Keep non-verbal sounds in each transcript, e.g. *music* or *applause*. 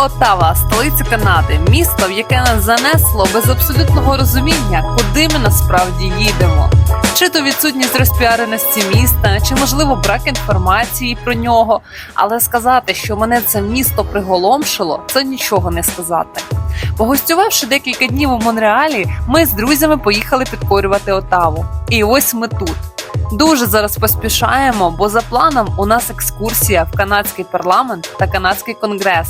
Отава, столиця Канади, місто, в яке нас занесло без абсолютного розуміння, куди ми насправді їдемо. Чи то відсутність розпіареності міста, чи можливо брак інформації про нього. Але сказати, що мене це місто приголомшило, це нічого не сказати. Погостювавши декілька днів у Монреалі, ми з друзями поїхали підкорювати Отаву. І ось ми тут. Дуже зараз поспішаємо, бо за планом у нас екскурсія в канадський парламент та канадський конгрес.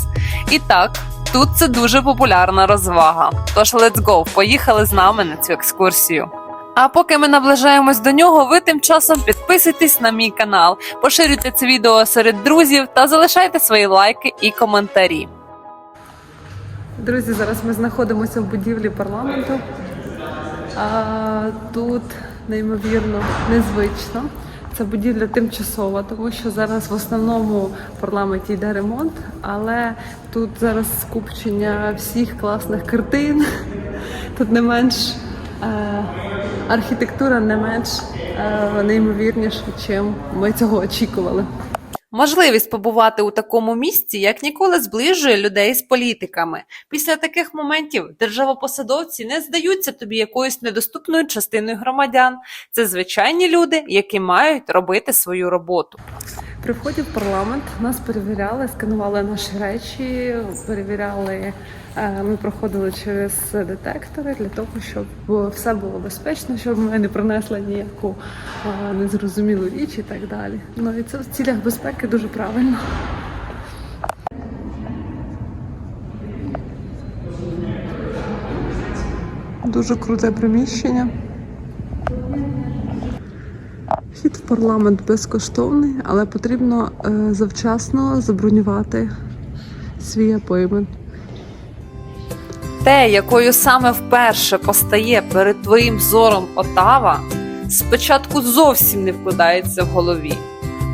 І так, тут це дуже популярна розвага. Тож let's go, поїхали з нами на цю екскурсію. А поки ми наближаємось до нього, ви тим часом підписуйтесь на мій канал, поширюйте це відео серед друзів та залишайте свої лайки і коментарі. Друзі, зараз ми знаходимося в будівлі парламенту. А, тут неймовірно незвично. Це будівля тимчасова, тому що зараз в основному в парламенті йде ремонт, але тут зараз скупчення всіх класних картин. Тут не менш е, архітектура не менш е, неймовірніша, чим ми цього очікували. Можливість побувати у такому місці як ніколи зближує людей з політиками. Після таких моментів державопосадовці не здаються тобі якоюсь недоступною частиною громадян. Це звичайні люди, які мають робити свою роботу. При вході в парламент нас перевіряли, сканували наші речі, перевіряли. Е, Ми проходили через детектори для того, щоб все було безпечно, щоб ми не принесли ніяку е, незрозумілу річ і так далі. Ну і це в цілях безпеки дуже правильно. Дуже круте приміщення. Вхід в парламент безкоштовний, але потрібно е, завчасно забронювати свій апоймент. Те, якою саме вперше постає перед твоїм зором Отава, спочатку зовсім не вкладається в голові.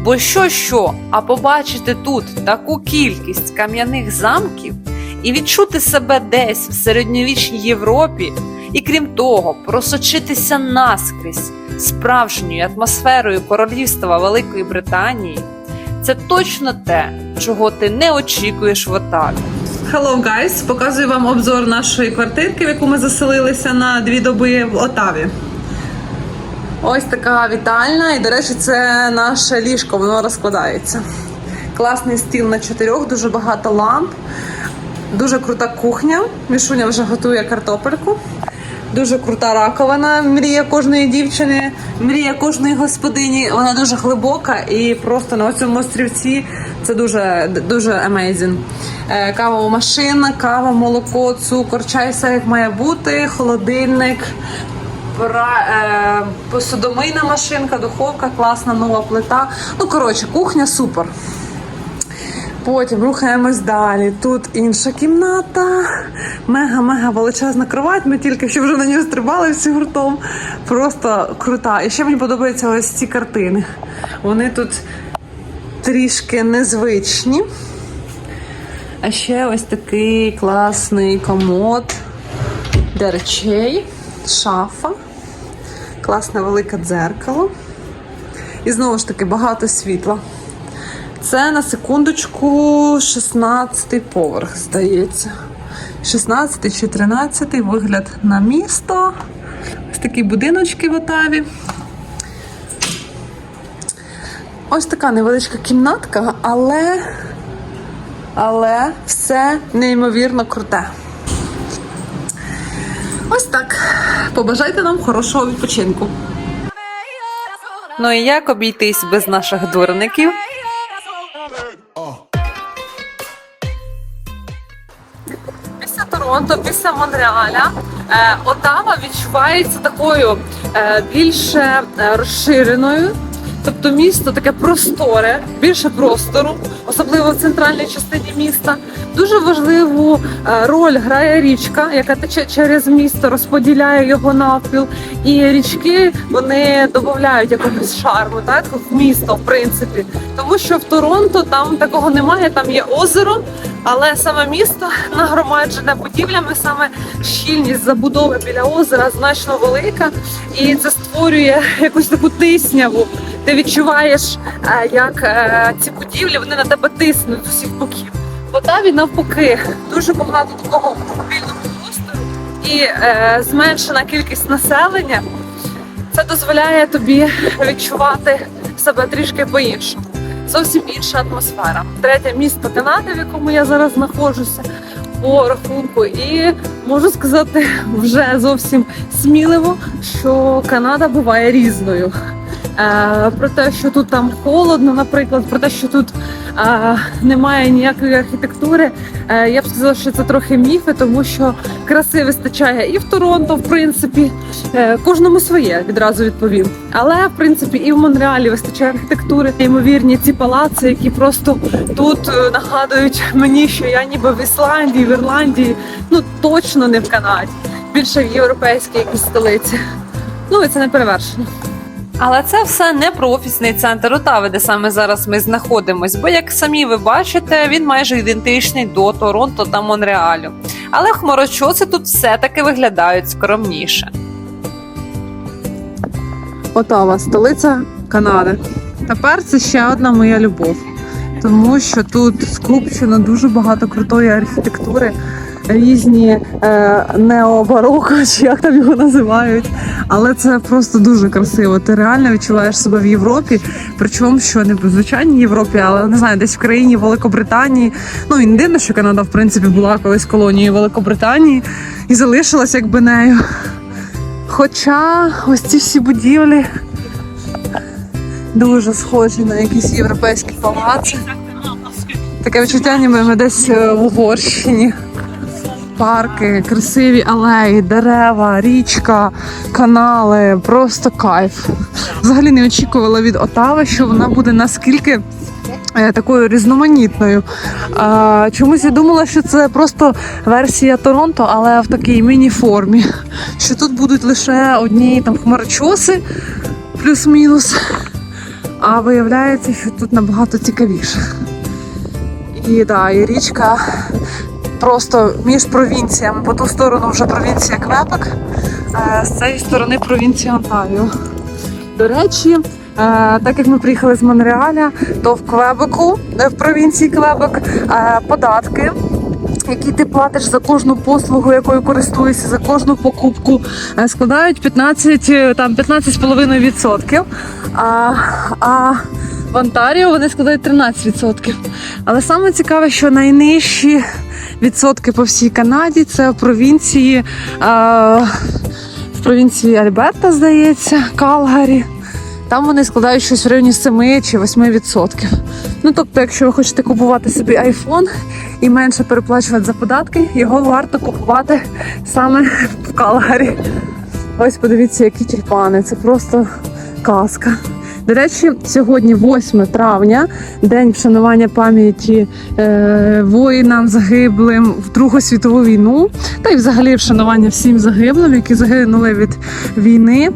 Бо що що, а побачити тут таку кількість кам'яних замків і відчути себе десь в середньовічній Європі, і крім того, просочитися наскрізь справжньою атмосферою королівства Великої Британії, це точно те, чого ти не очікуєш в Отаві. Hello, guys! Показую вам обзор нашої квартирки, в яку ми заселилися на дві доби в Отаві. Ось така вітальна, і, до речі, це наше ліжко, воно розкладається. Класний стіл на чотирьох, дуже багато ламп, дуже крута кухня. Мішуня вже готує картопельку. Дуже крута раковина, мрія кожної дівчини, мрія кожної господині. Вона дуже глибока і просто на цьому острівці це дуже дуже amazing. Е, Кавова машина, кава, молоко, цукор, чай, все як має бути, холодильник, пра, е, посудомийна машинка, духовка, класна нова плита. Ну коротше, кухня супер. Потім рухаємось далі. Тут інша кімната, мега-мега величезна кровать. Ми тільки що вже на нього стрибали всі гуртом. Просто крута. І ще мені подобаються ось ці картини. Вони тут трішки незвичні. А ще ось такий класний комод для речей, шафа, класне велике дзеркало. І знову ж таки багато світла. Це на секундочку 16 поверх, здається. 16 чи 13 вигляд на місто. Ось такі будиночки в Отаві. Ось така невеличка кімнатка, але, але все неймовірно круте. Ось так. Побажайте нам хорошого відпочинку. Ну і як обійтись без наших дурників? Після Торонто, після Монреаля е, Отава відчувається такою е, більше е, розширеною. Тобто місто таке просторе, більше простору, особливо в центральній частині міста. Дуже важливу е, роль грає річка, яка тече через місто, розподіляє його навпіл. І річки вони додають якогось шарму, так в місто, в принципі. Тому що в Торонто там такого немає, там є озеро, але саме місто *laughs* нагромаджене будівлями, саме щільність забудови біля озера значно велика, і це створює *laughs* якусь таку тисняву. Ти відчуваєш, е, як е, ці будівлі вони на тебе тиснуть з усіх боків. В Отаві навпаки дуже багато такого вільного простору і е, зменшена кількість населення. Це дозволяє тобі відчувати себе трішки по-іншому. Зовсім інша атмосфера. Третє місто Канади, в якому я зараз знаходжуся по рахунку, і можу сказати вже зовсім сміливо, що Канада буває різною. Е, про те, що тут там холодно, наприклад, про те, що тут е, немає ніякої архітектури. Е, я б сказала, що це трохи міфи, тому що краси вистачає і в Торонто, в принципі, кожному своє відразу відповім. Але в принципі і в Монреалі вистачає архітектури, ймовірні ці палаци, які просто тут нагадують мені, що я ніби в Ісландії, в Ірландії, ну точно не в Канаді, більше в європейській якійсь столиці. Ну і це не перевершено. Але це все не про офісний центр Отави, де саме зараз ми знаходимось. Бо, як самі ви бачите, він майже ідентичний до Торонто та Монреалю. Але хмарочоси тут все-таки виглядають скромніше. Отава, столиця Канади. Тепер це ще одна моя любов, тому що тут скупчено дуже багато крутої архітектури, різні е, необароко, чи як там його називають. Але це просто дуже красиво. Ти реально відчуваєш себе в Європі. Причому що не в звичайній Європі, але не знаю, десь в країні Великобританії. Ну і не дивно, що Канада, в принципі, була колись колонією Великобританії і залишилась якби нею. Хоча ось ці всі будівлі дуже схожі на якісь європейські палаци. Таке відчуття, ніби ми десь е, в Угорщині. Парки, красиві алеї, дерева, річка, канали, просто кайф. Взагалі не очікувала від Отави, що вона буде наскільки е, такою різноманітною. А, чомусь я думала, що це просто версія Торонто, але в такій міні-формі. Що тут будуть лише одні там хмарочоси, плюс-мінус. А виявляється, що тут набагато цікавіше. І да, і річка просто між провінціями. По ту сторону вже провінція Квебек, е, з цієї сторони провінція Онтаріо. До речі, е, так як ми приїхали з Монреаля, то в Квебеку, е, в провінції Квебек, податки. Які ти платиш за кожну послугу, якою користуєшся, за кожну покупку, складають 15, е, там 15,5%. А, а в Онтаріо вони складають 13%. Але саме цікаве, що найнижчі відсотки по всій Канаді це в провінції, а, в провінції Альберта, здається, Калгарі. Там вони складають щось в районі 7 чи 8 відсотків. Ну тобто, якщо ви хочете купувати собі iPhone і менше переплачувати за податки, його варто купувати саме в Калгарі. Ось подивіться, які тюльпани. Це просто казка. До речі, сьогодні 8 травня, день вшанування пам'яті е, воїнам загиблим в Другу світову війну, та й взагалі вшанування всім загиблим, які загинули від війни.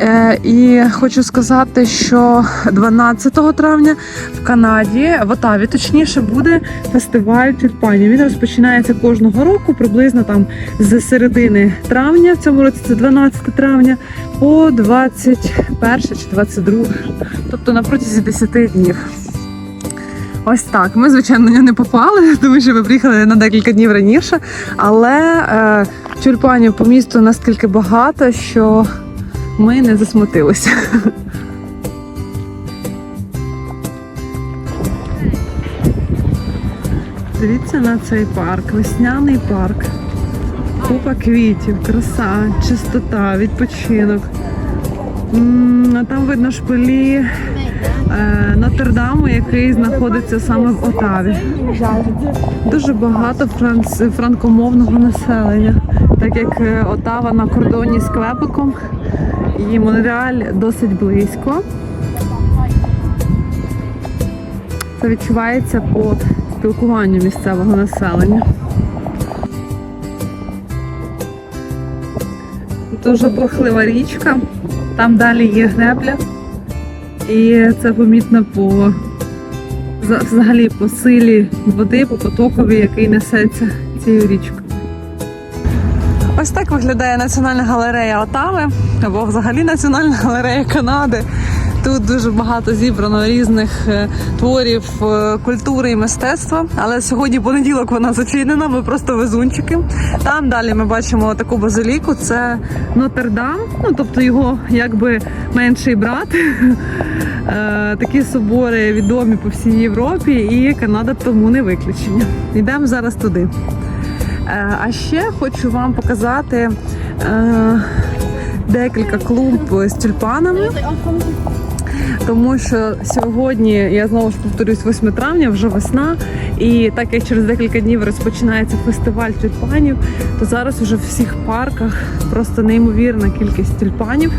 Е, і хочу сказати, що 12 травня в Канаді, в Отаві, точніше, буде фестиваль тюльпанів. Він розпочинається кожного року, приблизно там з середини травня. В цьому році це 12 травня по 21 чи 22, тобто на протязі 10 днів. Ось так. Ми, звичайно, не попали, *laughs* тому що ми приїхали на декілька днів раніше. Але е, тюльпанів по місту наскільки багато, що ми не засмутилися. *laughs* Дивіться на цей парк, весняний парк. Купа квітів, краса, чистота, відпочинок. А там видно шпилі е, Нотр-Даму, який знаходиться саме в Отаві. Дуже багато франкомовного населення, так як е, Отава на кордоні з Квебеком і Монреаль досить близько. Це відчувається по спілкуванню місцевого населення. Дуже бурхлива річка, там далі є гребля, і це помітно по за- взагалі по силі води, по потокові, який несеться цією річкою. Ось так виглядає Національна галерея Отави, або взагалі Національна галерея Канади. Тут дуже багато зібрано різних е, творів е, культури і мистецтва. Але сьогодні понеділок вона зачинена. Ми просто везунчики. Там далі ми бачимо таку базиліку. Це Нотр-Дам, ну тобто його якби менший брат. *laughs* Е, Такі собори відомі по всій Європі, і Канада тому не виключення. Йдемо зараз туди. А ще хочу вам показати декілька клумб з тюльпанами. Тому що сьогодні я знову ж повторюсь 8 травня, вже весна, і так як через декілька днів розпочинається фестиваль тюльпанів, то зараз уже в всіх парках просто неймовірна кількість тюльпанів.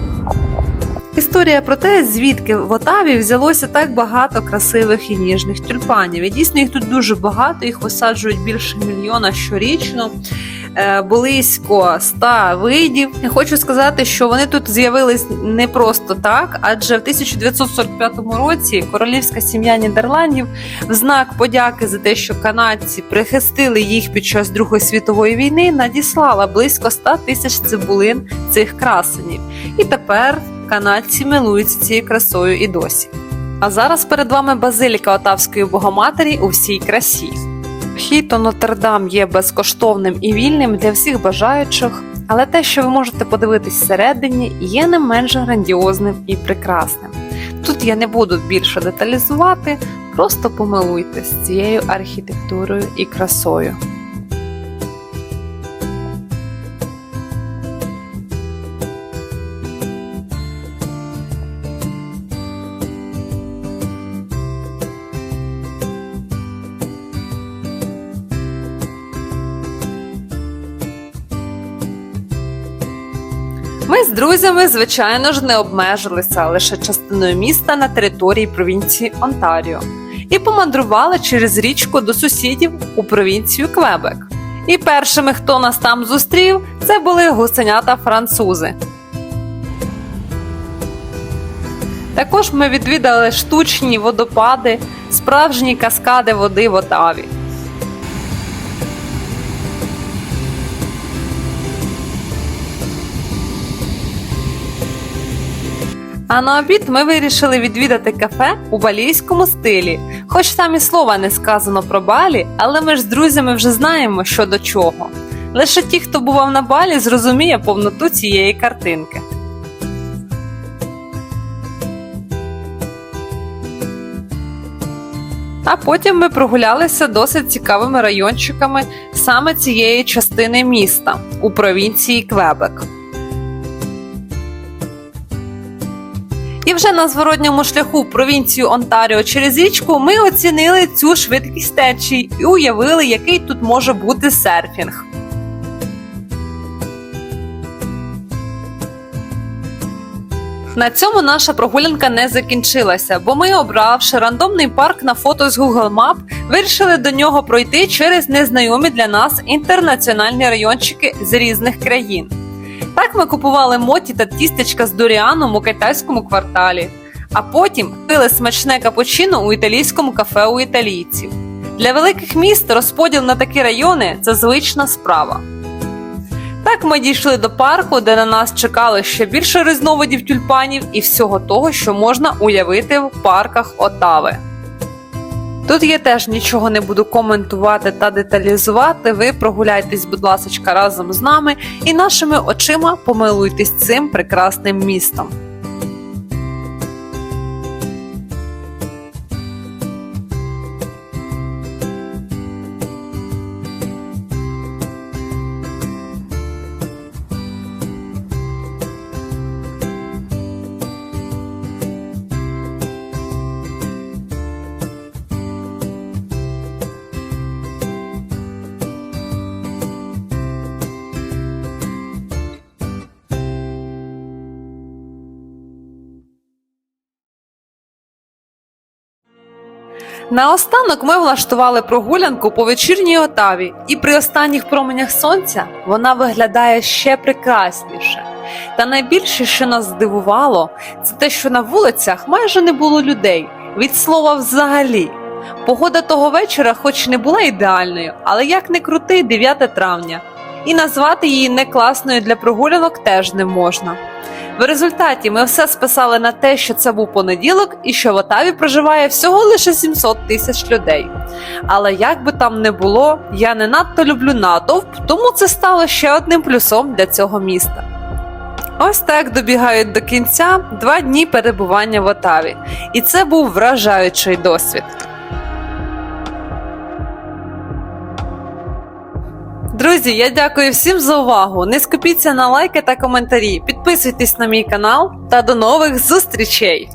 Історія про те, звідки в Отаві взялося так багато красивих і ніжних тюльпанів. І дійсно їх тут дуже багато, їх висаджують більше мільйона щорічно. Е, Близько ста видів. Я хочу сказати, що вони тут з'явились не просто так, адже в 1945 році королівська сім'я Нідерландів в знак подяки за те, що канадці прихистили їх під час Другої світової війни, надіслала близько 100 тисяч цибулин цих красенів. І тепер канадці милуються цією красою і досі. А зараз перед вами базиліка Отавської Богоматері у всій красі. Вхід у Нотр-Дам є безкоштовним і вільним для всіх бажаючих, але те, що ви можете подивитись всередині, є не менш грандіозним і прекрасним. Тут я не буду більше деталізувати, просто помилуйтесь цією архітектурою і красою. Ми з друзями, звичайно ж, не обмежилися лише частиною міста на території провінції Онтаріо і помандрували через річку до сусідів у провінцію Квебек. І першими, хто нас там зустрів, це були гусенята французи. Також ми відвідали штучні водопади, справжні каскади води в Отаві. А на обід ми вирішили відвідати кафе у балійському стилі. Хоч там і слова не сказано про балі, але ми ж з друзями вже знаємо, що до чого. Лише ті, хто бував на балі, зрозуміє повноту цієї картинки. А потім ми прогулялися досить цікавими райончиками саме цієї частини міста у провінції Квебек. І вже на зворотньому шляху в провінцію Онтаріо через річку ми оцінили цю швидкість течії і уявили, який тут може бути серфінг. На цьому наша прогулянка не закінчилася, бо ми, обравши рандомний парк на фото з Google Map, вирішили до нього пройти через незнайомі для нас інтернаціональні райончики з різних країн. Так ми купували моті та тістечка з дуріаном у китайському кварталі, а потім пили смачне капучино у італійському кафе у італійців. Для великих міст розподіл на такі райони це звична справа. Так ми дійшли до парку, де на нас чекало ще більше різновидів тюльпанів і всього того, що можна уявити в парках Отави. Тут я теж нічого не буду коментувати та деталізувати. Ви прогуляйтесь, будь ласка, разом з нами і нашими очима помилуйтесь цим прекрасним містом. Наостанок ми влаштували прогулянку по вечірній Отаві, і при останніх променях сонця вона виглядає ще прекрасніше. Та найбільше, що нас здивувало, це те, що на вулицях майже не було людей. Від слова взагалі. Погода того вечора, хоч не була ідеальною, але як не крути, 9 травня. І назвати її не класною для прогулянок теж не можна. В результаті ми все списали на те, що це був понеділок і що в Отаві проживає всього лише 700 тисяч людей. Але як би там не було, я не надто люблю натовп, тому це стало ще одним плюсом для цього міста. Ось так добігають до кінця два дні перебування в Отаві, і це був вражаючий досвід. Друзі, я дякую всім за увагу. Не скупіться на лайки та коментарі. Підписуйтесь на мій канал та до нових зустрічей!